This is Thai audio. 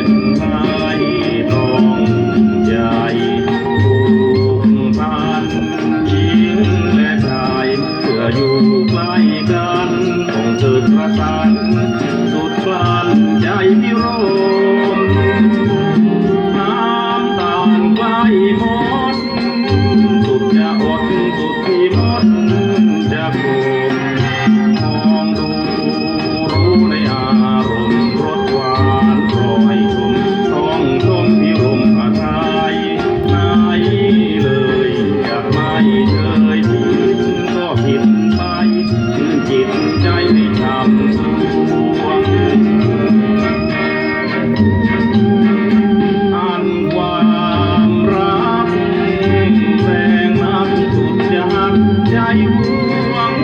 เว้นไม่ต้องใจผูกพันหญิงและชายเมื่ออยู่ใกล้กันต้องเกิดประสานสุดกลั้นใจพิรมน้ำตาลใกล้หมดสุดจะอดสุดที่หมดจะโกร maymuang